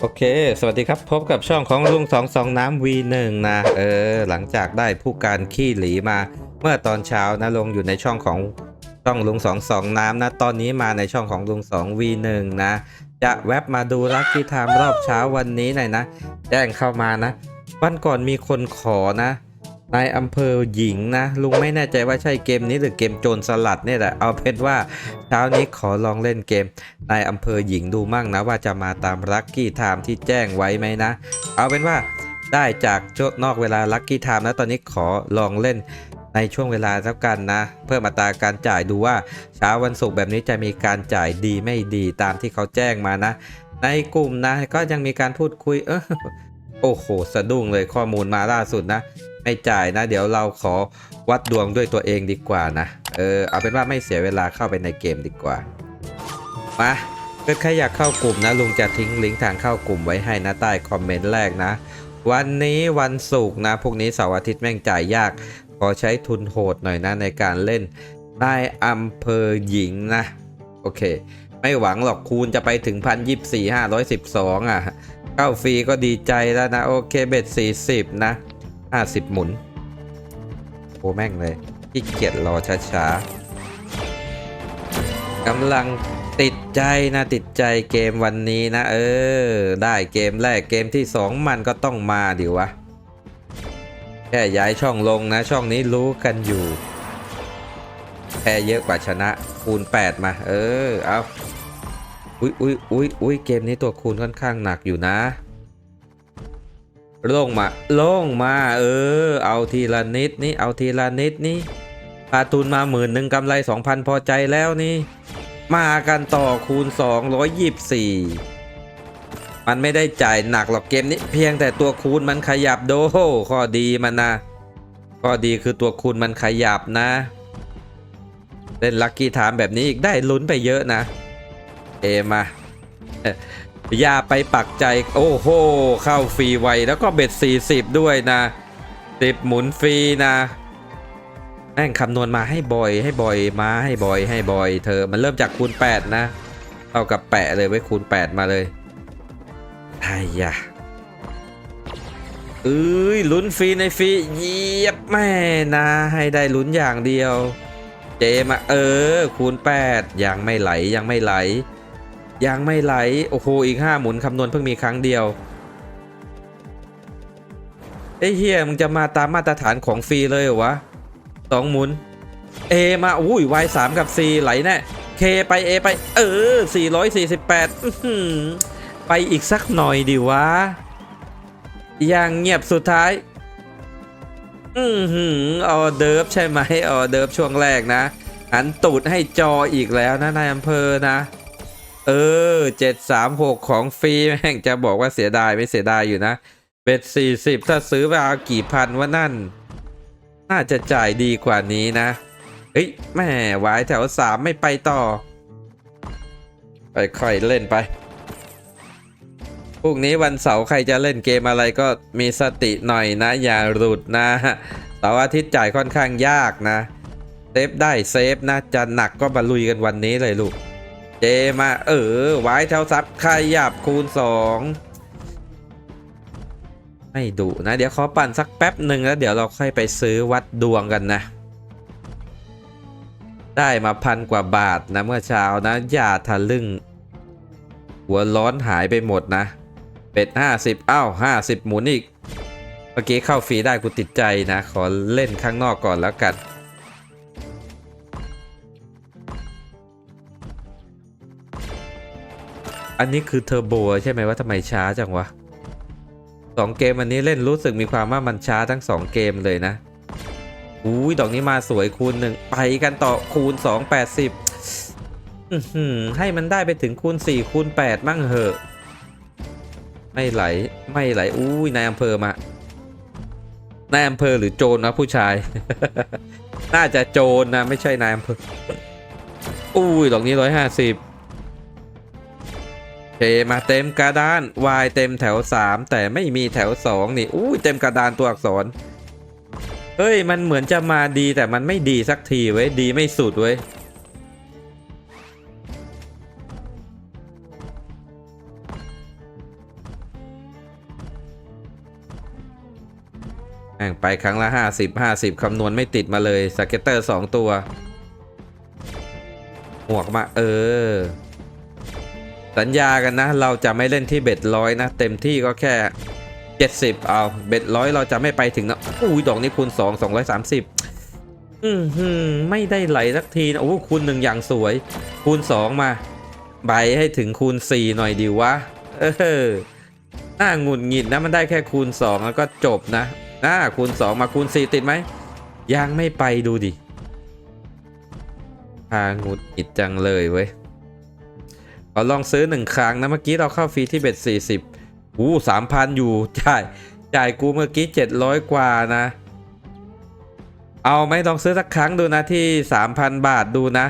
โอเค สวัสดีครับ พบกับช่องของลุงสองสองน้ำ V1 นะ เออ หลังจากได้ผู้การขี้หลีมา เมื่อตอนเช้านะลงอยู่ในช่องของช่องลุงสองสองน้ำนะ ตอนนี้มาในช่องของลุงสอง V1 นะ จะแวบมาดูลักกี้ไทม์รอบเช้าวันนี้หน่อยนะ แจ้งเข้ามานะ วันก่อนมีคนขอนะ นายอำเภอหญิงนะ ลุงไม่แน่ใจว่าใช่เกมนี้หรือเกมโจรสลัดเนี่ยแหละเอาเป็นว่าเช้านี้ขอลองเล่นเกมนายอำเภอหญิงดูมั่งนะว่าจะมาตามลัคกี้ไทม์ที่แจ้งไว้ไหมนะ เอาเป็นว่าได้จากโจนอกเวลาลัคกี้ไทม์นะตอนนี้ขอลองเล่นในช่วงเวลาแล้วกันนะ เพื่อมาตราการจ่ายดูว่าเช้าวันศุกร์แบบนี้จะมีการจ่ายดีไม่ดีตามที่เขาแจ้งมานะ ในกลุ่มนะก็ยังมีการพูดคุยเออโอ้โห สะดุ้งเลยข้อมูลมาล่าสุดนะ ไม่จ่ายนะ เดี๋ยวเราขอวัดดวงด้วยตัวเองดีกว่านะ เออ เอาเป็นว่าไม่เสียเวลาเข้าไปในเกมดีกว่า มาก็ใครอยากเข้ากลุ่มนะลุงจะทิ้งลิงก์ทางเข้ากลุ่มไว้ให้นะใต้คอมเมนต์แรกนะ วันนี้วันศุกร์นะพวกนี้เสาร์อาทิตย์แม่งจ่ายยาก ขอใช้ทุนโหดหน่อยนะในการเล่นนายอำเภอหญิงนะ โอเค ไม่หวังหรอกคูณจะไปถึงพันยี่สี่ห้าร้อยสิบสองอะ เข้าฟรีก็ดีใจแล้วนะ โอเคเบ็ดสี่สิบนะ ห้าสิบหมุนโอ้แม่งเลยขี้เกียจรอช้าๆกำลังติดใจนะติดใจเกมวันนี้นะ เออ ได้เกมแรกเกมที่ 2 มันก็ต้องมาดิวะ แค่ย้ายช่องลงนะ ช่องนี้รู้กันอยู่แพ้เยอะกว่าชนะคูณ 8 มา เออ เอา อุ้ยอุ้ยอุ้ยอุ้ยเกมนี้ตัวคูณค่อนข้างหนักอยู่นะ ลงมาลงมาเออ เอาทีละนิดนี่เอาทีละนิดนี่ขาดทุนมาหมื่นหนึ่งกำไร 2,000 พอใจแล้วนี่ มากันต่อคูณ 224 มันไม่ได้จ่ายหนักหรอกเกมนี้ เพียงแต่ตัวคูณมันขยับโดข้อดีมันนะข้อดีคือตัวคูณมันขยับนะ เล่นลัคกี้ถามแบบนี้อีกได้ลุ้นไปเยอะนะ เอมา อย่าไปปักใจโอ้โห เข้าฟรีไวแล้วก็เบ็ด 40 ด้วยนะสิบหมุนฟรีนะแม่งคำนวณมาให้บ่อยให้บ่อยมาให้บ่อยให้บ่อย เธอมันเริ่มจากคูณ 8 นะเท่ากับแปะเลยไว้คูณ 8 มาเลยไอ้ยะเอ้ยลุ้นฟรีในฟรีเยียบแม่นะ ให้ได้ลุ้นอย่างเดียว เจมาเออคูณ 8 ยังไม่ไหลยังไม่ไหล ยังไม่ไหล โอ้โห อีก 5 หมุนคำนวณเพิ่งมีครั้งเดียวไอ้เฮียมึงจะมาตามมาตรฐานของฟรีเลยเหรอวะสองหมุน A มาอุ้ยวายสามกับ C ไหลแน่ K ไป A ไป เออ 448อื้อหือไปอีกสักหน่อยดิวะอย่างเงียบสุดท้าย อือหือออเดิร์ฟใช่ไหมออเดิร์ฟช่วงแรกนะหันตูดให้จออีกแล้วนะนายอำเภอนะ เออเจ็ดสามหกของฟรีแม่งจะบอกว่าเสียดายไม่เสียดายอยู่นะเบ็ดสี่สิบถ้าซื้อไปเอากี่พันว่านั่น น่าจะจ่ายดีกว่านี้นะเฮ้ยแม่วายแถวสามไม่ไปต่อ ไปค่อยเล่นไปพรุ่งนี้วันเสาร์ใครจะเล่นเกมอะไรก็มีสติหน่อยนะ อย่าหลุดนะเสาร์อาทิตย์จ่ายค่อนข้างยากนะ เซฟได้เซฟนะจะหนักก็มาลุยกันวันนี้เลยลูก เจมา เออ ไว้แถวซับขยับคูณสองไม่ดุนะ เดี๋ยวขอปั่นสักแป๊บหนึ่งแล้วเดี๋ยวเราค่อยไปซื้อวัดดวงกันนะ ได้มาพันกว่าบาทนะเมื่อเช้านะ อย่าทะลึ่ง หัวร้อนหายไปหมดนะ เป็ด50เอ้าว50หมุนอีก เมื่อกี้เข้าฟรีได้กูติดใจนะ ขอเล่นข้างนอกก่อนแล้วกัน อันนี้คือเทอร์โบใช่ไหมว่าทำไมช้าจังวะสองเกมอันนี้เล่นรู้สึกมีความว่ามันช้าทั้งสองเกมเลยนะอุ้ยดอกนี้มาสวยคูณหนึ่งไปกันต่อคูณ2 80อื้อหือให้มันได้ไปถึงคูณ4คูณ8มั่งเหอะ ไม่ไหลไม่ไหลอุ้ยนายอำเภอมานายอำเภอหรือโจรนะผู้ชาย น่าจะโจรนะไม่ใช่นายอำเภออุ้ยดอกนี้ร้อยห้าสิบ เทมาเต็มกระดานวายเต็มแถว 3 แต่ไม่มีแถว 2 นี่อู้เต็มกระดานตัวอักษร เฮ้ย มันเหมือนจะมาดีแต่มันไม่ดีสักทีเว้ย ดีไม่สุดเว้ยแม่งไปครั้งละ 50 50 คำนวณไม่ติดมาเลยสเก็ตเตอร์ 2 ตัว หมวกมา เออ สัญญากันนะ เราจะไม่เล่นที่เบ็ดร้อยนะ เต็มที่ก็แค่ 70 เอาเบ็ดร้อยเราจะไม่ไปถึงนะอุ้ยดอกนี้คูณ2 230 อือหือไม่ได้ไหลสักทีนะโอ้คูณหนึ่งอย่างสวย คูณ 2 มาใบให้ถึงคูณ 4 หน่อยดีวะ เออน่าหงุดหงิดนะมันได้แค่คูณ 2 แล้วก็จบนะน่าคูณ 2 มาคูณ 4 ติดไหมยังไม่ไปดูดิพาหงุดหงิดจังเลยเว้ย ขอลองซื้อหนึ่งครั้งนะเมื่อกี้เราเข้าฟรีที่เบ็ด40อู้สามพันอยู่จ่ายจ่ายกูเมื่อกี้700กว่านะ เอาไหมลองซื้อสักครั้งดูนะที่3,000บาทดูนะ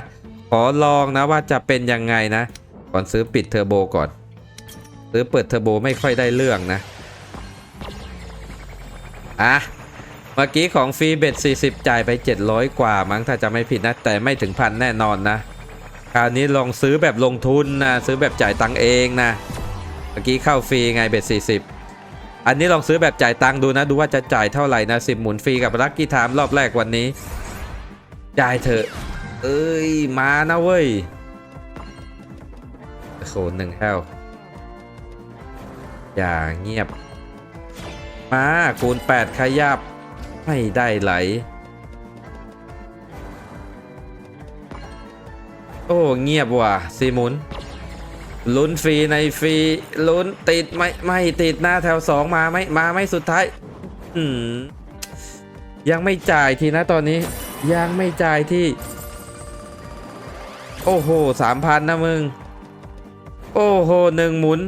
ขอลองนะว่าจะเป็นยังไงนะ ก่อนซื้อปิดเทอร์โบก่อน ซื้อเปิดเทอร์โบไม่ค่อยได้เรื่องนะอะเมื่อกี้ของฟรีเบ็ด40 จ่ายไป 700 กว่ามั้งถ้าจะไม่ผิดนะ แต่ไม่ถึงพันแน่นอนนะ คราวนี้ลองซื้อแบบลงทุนนะซื้อแบบจ่ายตังเองนะเมื่อกี้เข้าฟรีไงเบ็ด40 อันนี้ลองซื้อแบบจ่ายตังดูนะ ดูว่าจะจ่ายเท่าไหร่นะสิบหมุนฟรีกับลัคกี้ไทม์รอบแรกวันนี้ จ่ายเถอะ เอ้ยมานะเว้ยโอ้โหหนึ่งแห้วอย่าเงียบ มาคูณ8ขยับ ไม่ได้ไหล โอ้ เงียบว่ะซีมุนลุ้นฟรีในฟรีลุ้นติดไม่ไม่ติดหน้าแถวสองมาไม่มาไม่สุดท้าย อืมยังไม่จ่ายทีนะตอนนี้ ยังไม่จ่ายที่ โอ้โหสามพันนะมึง โอ้โหหนึ่งหมุน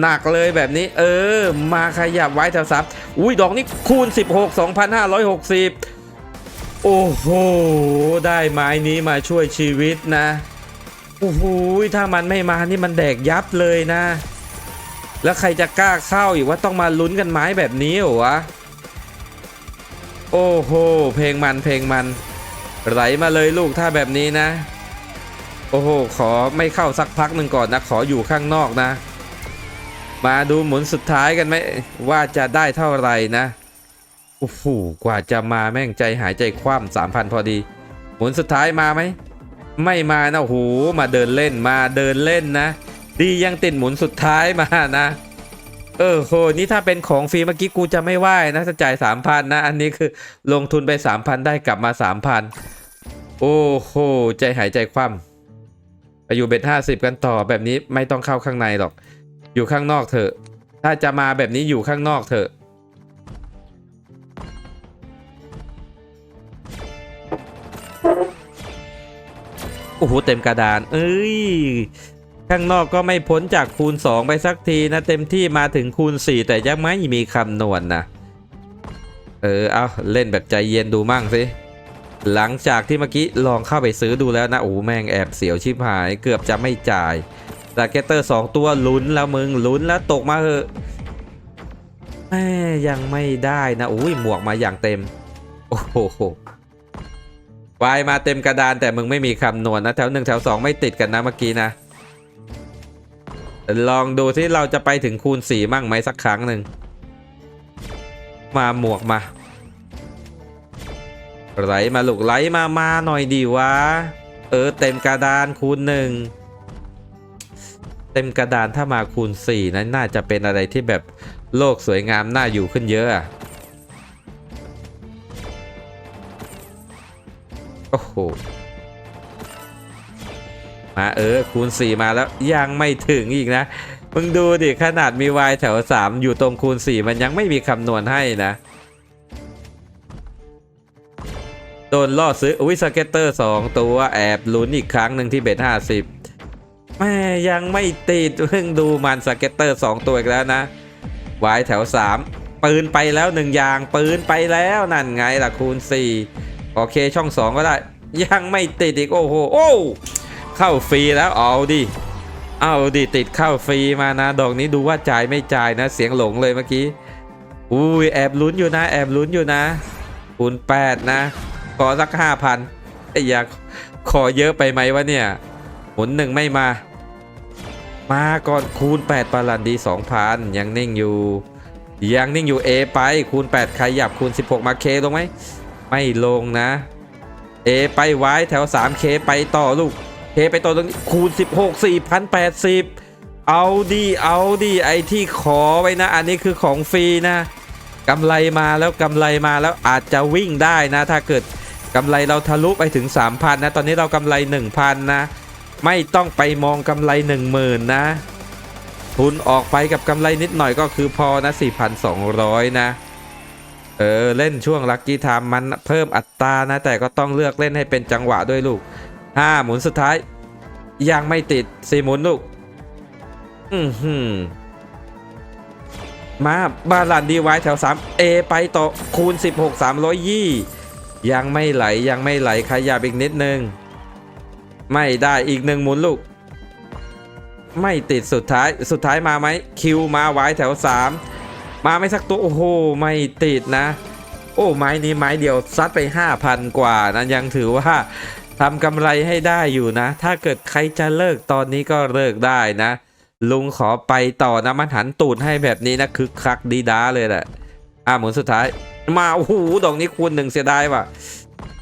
หนักเลยแบบนี้ เออ มาขยับไว้แถวสามอุ้ยดอกนี้คูณ 16 2,560 โอ้โห ได้ไม้นี้มาช่วยชีวิตนะ โอ้โหถ้ามันไม่มานี่มันแดกยับเลยนะ แล้วใครจะกล้าเข้าอีกว่าต้องมาลุ้นกันไม้แบบนี้เหรอวะ โอ้โห เพลงมันเพลงมัน ไหลมาเลยลูกถ้าแบบนี้นะ โอ้โห ขอไม่เข้าสักพักหนึ่งก่อนนะ ขออยู่ข้างนอกนะ มาดูหมุนสุดท้ายกันไหมว่าจะได้เท่าไหร่นะโอ้โหกว่าจะมาแม่งใจหายใจคว่ำสามพันพอดี หมุนสุดท้ายมาไหม ไม่มานะโหมาเดินเล่นมาเดินเล่นนะ ดียังติดหมุนสุดท้ายมานะ เออโหนี่ถ้าเป็นของฟรีเมื่อกี้กูจะไม่ไหวนะจะจ่ายสามพันนะ อันนี้คือลงทุนไปสามพันได้กลับมาสามพันโอ้โหใจหายใจคว่ำไปอยู่เบ็ดห้าสิบกันต่อแบบนี้ไม่ต้องเข้าข้างในหรอก อยู่ข้างนอกเถอะ ถ้าจะมาแบบนี้อยู่ข้างนอกเถอะ โอ้โหเต็มกระดาน เอ้ยข้างนอกก็ไม่พ้นจากคูณ 2 ไปสักทีนะ เต็มที่มาถึงคูณ 4 แต่ยังไม่มีคำนวณนนะเออเอาเล่นแบบใจเย็นดูมั่งสิหลังจากที่เมื่อกี้ลองเข้าไปซื้อดูแล้วนะโอ้แม่งแอบเสียวชิบหาย เกือบจะไม่จ่ายสเกตเตอร์ 2 ตัวลุ้นแล้วมึงลุ้นแล้วตกมาเหอะแม่ยังไม่ได้นะอุ้ยหมวกมาอย่างเต็ม โอ้โห วายมาเต็มกระดานแต่มึงไม่มีคำนวณนะแถวหนึ่งแถวสองไม่ติดกันนะเมื่อกี้นะ ลองดูที่เราจะไปถึงคูณสี่มั่งไหมสักครั้งหนึ่ง มาหมวกมา ไหลมาลูกไหลมามาหน่อยดีวะ เออเต็มกระดานคูณหนึ่งเต็มกระดานถ้ามาคูณสี่นั้นน่าจะเป็นอะไรที่แบบโลกสวยงามน่าอยู่ขึ้นเยอะ โอ้โห มาเออคูณ 4 มาแล้วยังไม่ถึงอีกนะ มึงดูดิขนาดมี y แถว 3 อยู่ตรงคูณ 4 มันยังไม่มีคำนวณให้นะ โดนล่อซื้ออุ้ยสเก็ตเตอร์ 2 ตัวแอบลุ้นอีกครั้งหนึ่งที่เบ็ด50แม่ยังไม่ติดเพิ่งดูมันสเก็ตเตอร์ 2 ตัวอีกแล้วนะ y แถว 3 ปืนไปแล้วหนึ่งอย่างปืนไปแล้วนั่นไงล่ะคูณ 4 โอเคช่อง 2 ก็ได้ ยังไม่ติดอีก โอ้โหโอ้เข้าฟรีแล้วเอาดิเอาดิติดเข้าฟรีมานะ ดอกนี้ดูว่าจ่ายไม่จ่ายนะ เสียงหลงเลยเมื่อกี้อุ้ยแอบลุ้นอยู่นะ แอบลุ้นอยู่นะคูณ8นะ ขอสัก5,000ไอ้ยาขอเยอะไปไหมวะเนี่ยหมุนหนึ่งไม่มา มาก่อนคูณ 8ปาลันดี 2,000 ยังนิ่งอยู่ ยังนิ่งอยู่ A ไปคูณ 8 ขยับคูณ 16 มา K ลงไหม ไม่ลงนะ A ไปไว้แถว 3K ไปต่อลูก K ไปต่อตรงนี้คูณ 16 4,080 เอาดีเอาดีไอที่ขอไว้นะ อันนี้คือของฟรีนะกำไรมาแล้วกำไรมาแล้วอาจจะวิ่งได้นะ ถ้าเกิดกำไรเราทะลุไปถึง 3,000 นะ ตอนนี้เรากำไร 1,000 นะ ไม่ต้องไปมองกำไร 10,000 นะ ทุนออกไปกับกำไรนิดหน่อยก็คือพอนะ 4,200 นะ เออเล่นช่วงลัคกี้ไทม์มันเพิ่มอัตรานะแต่ก็ต้องเลือกเล่นให้เป็นจังหวะด้วยลูก5หมุนสุดท้าย ยังไม่ติด4หมุนลูก อือหือมาบาลานดีไว้แถว 3 A ไปต่อคูณ 16 300ยี่ยังไม่ไหลยังไม่ไหลขยับอีกนิดนึง ไม่ได้อีกหนึ่งหมุนลูก ไม่ติดสุดท้ายสุดท้ายมาไหมคิวมาไว้แถว 3 มาไม่สักตัวโอ้โหไม่ติดนะ โอ้ไม้นี้ไม้เดียวซัดไป 5,000 กว่านะยังถือว่าทำกำไรให้ได้อยู่นะ ถ้าเกิดใครจะเลิกตอนนี้ก็เลิกได้นะ ลุงขอไปต่อนะมันหันตูดให้แบบนี้นะคึกคักดีด้าเลยแหละอะหมุนสุดท้าย มาโอ้โหดอกนี้คูณหนึ่งเสียดายว่ะ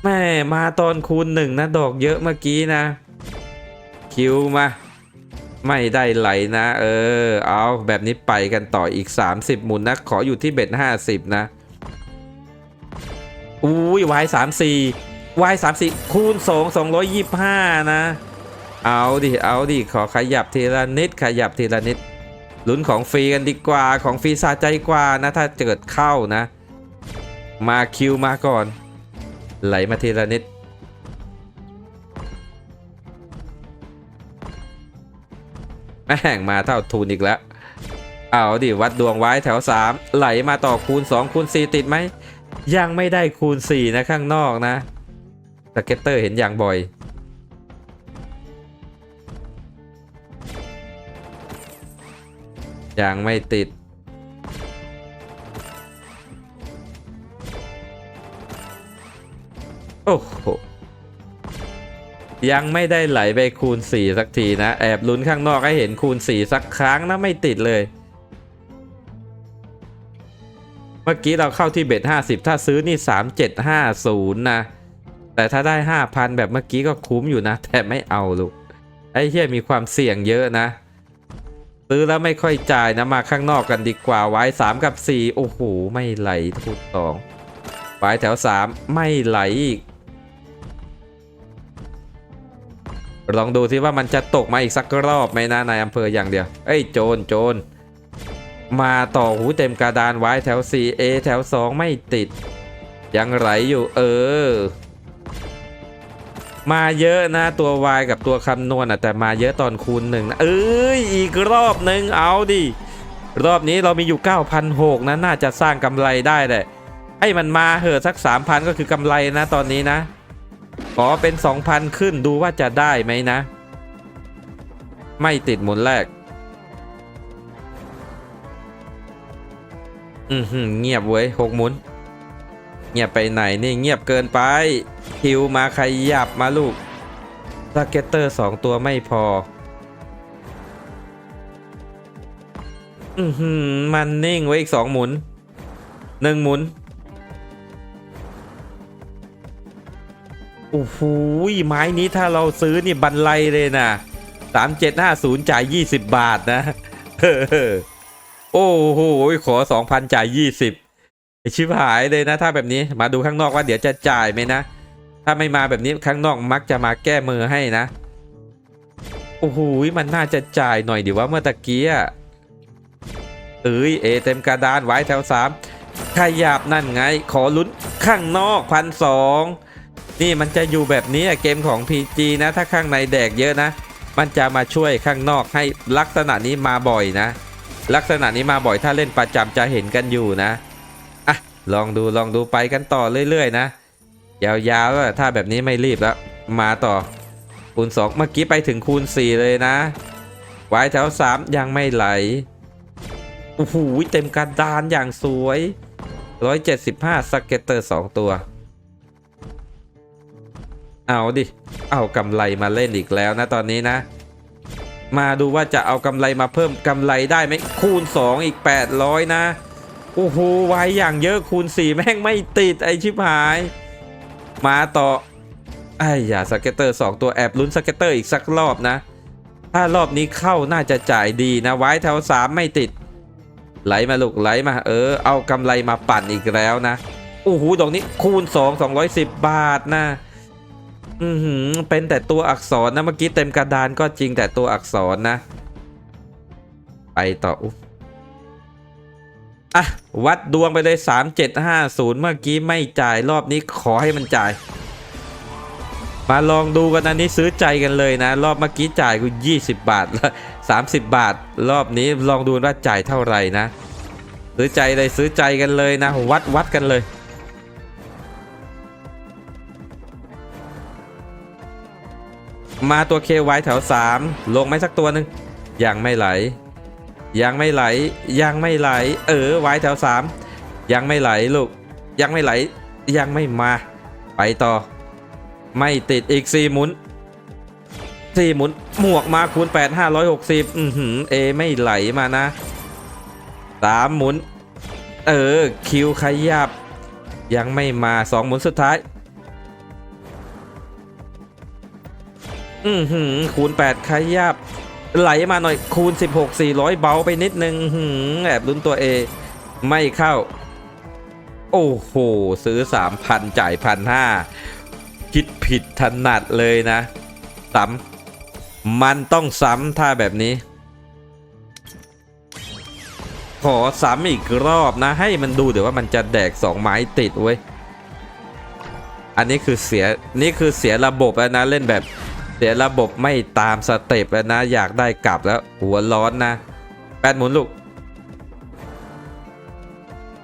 แม่มาตอนคูณหนึ่งนะ ดอกเยอะเมื่อกี้นะ คิวมา ไม่ได้ไหลนะ เออ เอาแบบนี้ไปกันต่ออีก 30 หมุนนะ ขออยู่ที่เบ็ด50 นะ อุ้ยวายสามสี่วายสามสี่คูณสองสองร้อยยี่ห้านะ เอาดิ เอาดิ ขอขยับทีละนิด ขยับทีละนิดลุ้นของฟรีกันดีกว่าของฟรีสะใจกว่านะถ้าเกิดเข้านะ มาคิวมาก่อน ไหลมาทีละนิด แม่งมาเท่าทุนอีกแล้ว เอาดิวัดดวงไว้แถว 3 ไหลมาต่อคูณ 2 คูณ 4 ติดไหม ยังไม่ได้คูณ 4 นะข้างนอกนะสเก็ตเตอร์เห็นอย่างบ่อย ยังไม่ติดโอ้โห ยังไม่ได้ไหลไปคูณ 4 สักทีนะ แอบลุ้นข้างนอกให้เห็นคูณ 4 สักครั้งนะไม่ติดเลย เมื่อกี้เราเข้าที่เบ็ด50 ถ้าซื้อนี่ 3750 นะ แต่ถ้าได้ 5,000 แบบเมื่อกี้ก็คุ้มอยู่นะ แต่ไม่เอาลูก ไอ้เหี้ยมีความเสี่ยงเยอะนะ ซื้อแล้วไม่ค่อยจ่ายนะมาข้างนอกกันดีกว่าไว้ 3 กับ 4 โอ้โหไม่ไหลทุกสองไว้แถว 3 ไม่ไหลอีก ลองดูสิว่ามันจะตกมาอีกสักรอบไหมนะนายอำเภออย่างเดียว เอ้ยโจรโจรมาต่อหูเต็มกระดานไว้แถว 4A แถว 2 ไม่ติด ยังไหลอยู่เออ มาเยอะนะตัว Y กับตัวคำนวณอะแต่มาเยอะตอนคูณหนึ่งนะเอ้ยอีกรอบหนึ่งเอาดิรอบนี้เรามีอยู่9,600นะน่าจะสร้างกำไรได้แหละให้มันมาเหอะสัก 3,000 ก็คือกำไรนะตอนนี้นะ ขอเป็น 2,000 ขึ้นดูว่าจะได้ไหมนะ ไม่ติดหมุนแรก อือหือเงียบเว้ยหกหมุน เงียบไปไหนนี่เงียบเกินไป คิวมาขยับมาลูกสเก็ตเตอร์สองตัวไม่พอ อือหือมันนิ่งไว้อีกสองหมุนหนึ่งหมุน โอ้โหไม้นี้ถ้าเราซื้อนี่บันไลเลยนะสามเจ็ดห้าศูนย์จ่ายยี่สิบบาทนะโอ้โหขอสองพันจ่ายยี่สิบชิบหายเลยนะ ถ้าแบบนี้มาดูข้างนอกว่าเดี๋ยวจะจ่ายไหมนะ ถ้าไม่มาแบบนี้ข้างนอกมักจะมาแก้มือให้นะ โอ้โหมันน่าจะจ่ายหน่อยดีว่าเมื่อตะกี้อะเอ้ยเอเต็มกระดานไว้แถวสามขยับนั่นไง ขอลุ้นข้างนอกพันสอง นี่มันจะอยู่แบบนี้เกมของ PG นะถ้าข้างในแดกเยอะนะ มันจะมาช่วยข้างนอกให้ลักษณะนี้มาบ่อยนะ ลักษณะนี้มาบ่อยถ้าเล่นประจำจะเห็นกันอยู่นะอะลองดูลองดูไปกันต่อเรื่อยๆนะ ยาวๆถ้าแบบนี้ไม่รีบแล้ว มาต่อคูณ 2 เมื่อกี้ไปถึงคูณ 4 เลยนะไว้แถว 3 ยังไม่ไหลโอ้โหเต็มกระดานอย่างสวย 175สเก็ตเตอร์ 2 ตัว เอาดิ เอากำไรมาเล่นอีกแล้วนะตอนนี้นะ มาดูว่าจะเอากำไรมาเพิ่มกำไรได้ไหมคูณ 2 อีก 800 นะ โอ้โหไวอย่างเยอะคูณสี่แม่งไม่ติดไอชิบหาย มาต่อไอ้อย่าสเก็ตเตอร์สองตัวแอบลุ้นสเก็ตเตอร์อีกสักรอบนะ ถ้ารอบนี้เข้าน่าจะจ่ายดีนะไว้แถวสามไม่ติด ไหลมาลูกไหลมาเออ เอากำไรมาปั่นอีกแล้วนะโอ้โหดอกนี้คูณ 2 210 บาทนะ อือหือเป็นแต่ตัวอักษรนะเมื่อกี้เต็มกระดานก็จริงแต่ตัวอักษรนะ ไปต่ออุ๊อะ วัดดวงไปเลย3750 เมื่อกี้ไม่จ่ายรอบนี้ขอให้มันจ่าย มาลองดูกันนะนี่ซื้อใจกันเลยนะ รอบเมื่อกี้จ่ายกู20 บาทแล้ว30 บาท รอบนี้ลองดูว่าจ่ายเท่าไหร่นะ ซื้อใจเลยซื้อใจกันเลยนะ วัดวัดกันเลย มาตัวเคไว้แถว 3 ลงไหมสักตัวหนึ่งยังไม่ไหล ยังไม่ไหล ยังไม่ไหล เออไว้แถว 3 ยังไม่ไหลลูก ยังไม่ไหล ยังไม่มา ไปต่อ ไม่ติดอีก4หมุน4หมุนหมวกมาคูณ8 560อือหือเอไม่ไหลมานะ3หมุน เออ คิวขยับ ยังไม่มา2หมุนสุดท้าย อือหือคูณ 8 ขยับ ไหลมาหน่อยคูณ 16 400 เบาไปนิดนึงหือแอบลุ้นตัว A ไม่เข้า โอ้โห ซื้อ 3,000 จ่ายพันห้าคิดผิดถนัดเลยนะซ้ำมันต้องซ้ำถ้าแบบนี้ ขอซ้ำอีกรอบนะ ให้มันดูเดี๋ยวว่ามันจะแดก2ไม้ติดเว้ยอันนี้คือเสียนี่คือเสียระบบแล้วนะเล่นแบบ เสียวระบบไม่ตามสเต็ปแล้วนะ อยากได้กลับแล้ว หัวร้อนนะแปดหมุนลูก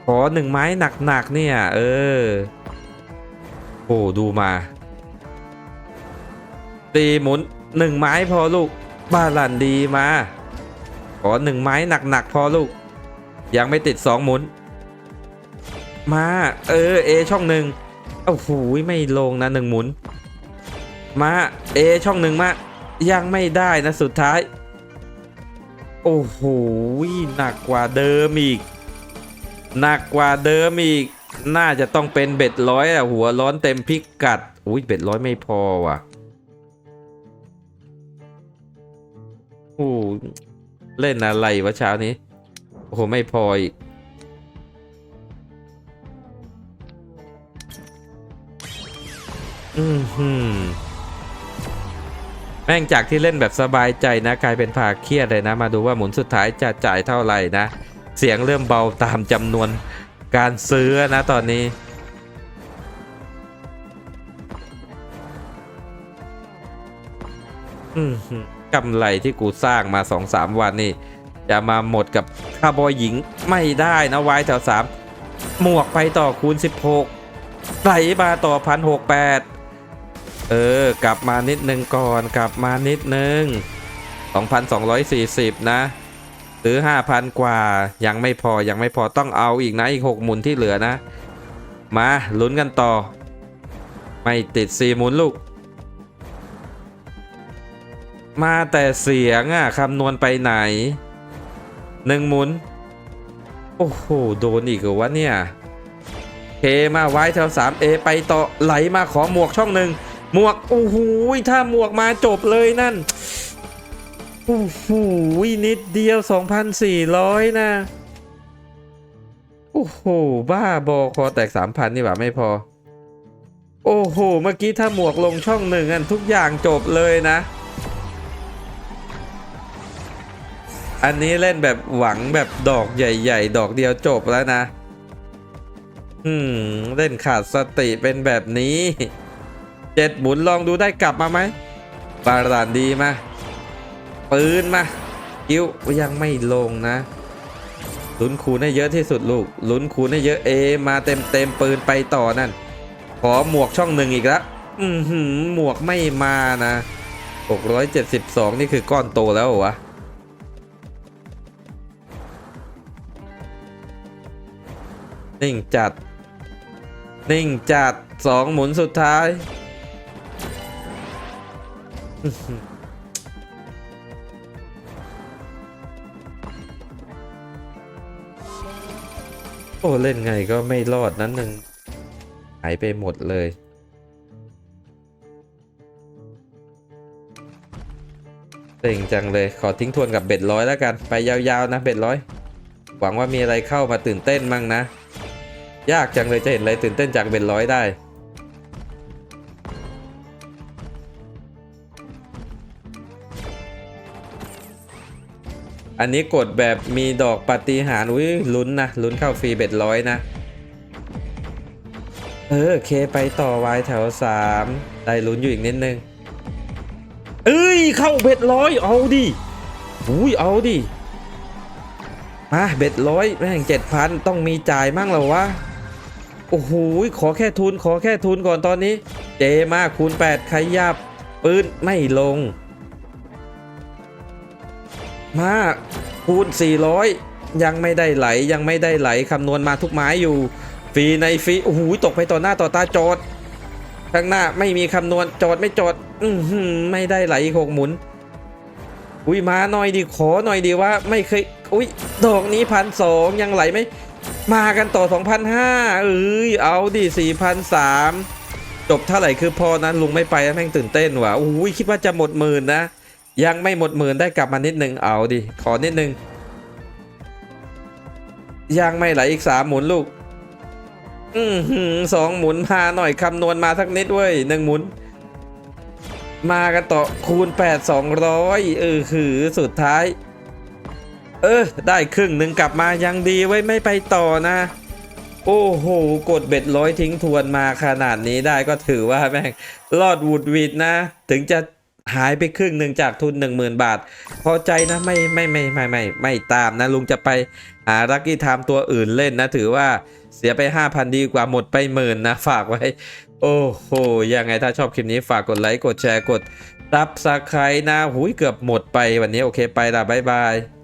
ขอหนึ่งไม้หนักๆเนี่ย เออ โอ้ดูมาตีหมุนหนึ่งไม้พอลูกบาลันดีมา ขอหนึ่งไม้หนักๆพอลูก ยังไม่ติดสองหมุน มา เออเอช่องหนึ่งโอ้โหไม่ลงนะหนึ่งหมุน มาเอช่องหนึ่งมายังไม่ได้นะสุดท้าย โอ้โหหนักกว่าเดิมอีก หนักกว่าเดิมอีก น่าจะต้องเป็นเบ็ดร้อยอะหัวร้อนเต็มพิกัดอุ้ยเบ็ดร้อยไม่พอว่ะโอ้เล่นอะไรวะเช้านี้ โอ้โห ไม่พออีกอืมหืม แม่งจากที่เล่นแบบสบายใจนะกลายเป็นผาเครียดเลยนะ มาดูว่าหมุนสุดท้ายจะจ่ายเท่าไหร่นะ เสียงเริ่มเบาตามจำนวนการซื้อนะตอนนี้กำไรที่กูสร้างมาสองสามวันนี่ จะมาหมดกับคาบอยหญิงไม่ได้นะวายแถวสามหมวกไปต่อคูณ 16ไหลมาต่อพันหกแปด เออ กลับมานิดนึงก่อนกลับมานิดนึง 2,240 นะซื้อ5,000 กว่ายังไม่พอยังไม่พอต้องเอาอีกนะ อีก 6 หมุนที่เหลือนะ มาลุ้นกันต่อ ไม่ติด 4 หมุนลูก มาแต่เสียงอะคำนวณไปไหนหนึ่งหมุน โอ้โห โดนอีกเหรอวะเนี่ยเคมาไว้แถว 3A ไปต่อไหลมาขอหมวกช่องหนึ่ง หมวกโอ้โหถ้าหมวกมาจบเลยนั่นโอ้โหนิดเดียว 2,400 นะ โอ้โห บ้าบอคอแตก 3,000 นี่หว่าไม่พอ โอ้โห เมื่อกี้ถ้าหมวกลงช่องหนึ่งอันทุกอย่างจบเลยนะ อันนี้เล่นแบบหวังแบบดอกใหญ่ ๆ ดอกเดียวจบแล้วนะ อืม เล่นขาดสติเป็นแบบนี้ เจ็ดหมุนลองดูได้กลับมาไหมบาลานดีมาปืนมากิ้วยังไม่ลงนะลุ้นคูณให้เยอะที่สุดลูกลุ้นคูณให้เยอะเอ มาเต็มเต็มปืนไปต่อนั่น ขอหมวกช่องหนึ่งอีกแล้วอือหือหมวกไม่มานะ672 นี่คือก้อนโตแล้ววะนิ่งจัด นิ่งจัดสองหมุนสุดท้าย โอ้ เล่นไงก็ไม่รอดนั้นหนึ่งหายไปหมดเลย เต็งจังเลยขอทิ้งทวนกับเบ็ดร้อยแล้วกัน ไปยาวๆนะเบ็ดร้อย หวังว่ามีอะไรเข้ามาตื่นเต้นมั่งนะ ยากจังเลยจะเห็นอะไรตื่นเต้นจากเบ็ดร้อยได้ อันนี้กดแบบมีดอกปฏิหารอุ้ยลุ้นนะลุ้นเข้าฟรีเบ็ดร้อยนะ เออเคไปต่อวายแถวสามได้ลุ้นอยู่อีกนิดนึง เอ้ยเข้าเบ็ดร้อยเอาดิอุ้ยเอาดิมาเบ็ดร้อยแม่งเจ็ดพันต้องมีจ่ายมั่งหรอวะโอ้โหขอแค่ทุนขอแค่ทุนก่อนตอนนี้ เจมากคูณ 8 ขยับ ปืนไม่ลง มาคูณ400 ยังไม่ได้ไหลยังไม่ได้ไหลคำนวณมาทุกไม้อยู่ฟรีในฟรีโอ้โหตกไปต่อหน้าต่อตาจอดข้างหน้าไม่มีคำนวณจอดไม่จอด อืไม่ได้ไหลหกหมุน อุ้ยมาหน่อยดิขอหน่อยดีว่า ไม่เคย อุ้ยดอกนี้พันสองยังไหลไหมมากันต่อ 2,500เอ้ยเอาดิ4,003จบเท่าไหร่คือพอนะลุงไม่ไปแล้วแม่งตื่นเต้นว่ะโอ้ยคิดว่าจะหมดหมื่นนะ ยังไม่หมดหมื่นได้กลับมานิดนึงเอาดิ ขอนิดนึง ยังไม่ไหลอีกสามหมุนลูก อือหือสองหมุนมาหน่อยคำนวณมาสักนิดเว้ยหนึ่งหมุน มากันต่อคูณ8 200เออคือสุดท้าย เออ ได้ครึ่งหนึ่งกลับมายังดีไว้ไม่ไปต่อนะ โอ้โห กดเบ็ดร้อยทิ้งทวนมาขนาดนี้ได้ก็ถือว่าแม่งรอดวูดวิดนะ ถึงจะ หายไปครึ่งหนึ่งจากทุน 10,000 บาท พอใจนะไม่ไม่ไม่ไม่ไม่ไม่ตามนะลุงจะไปหารักกี้ไทม์ตัวอื่นเล่นนะ ถือว่าเสียไป 5,000 ดีกว่าหมดไปหมื่นนะ ฝากไว้ โอ้โห ยังไงถ้าชอบคลิปนี้ฝากกดไลค์ กดแชร์กดซับสไครต์นะ หุยเกือบหมดไปวันนี้โอเคไปละบ๊ายบาย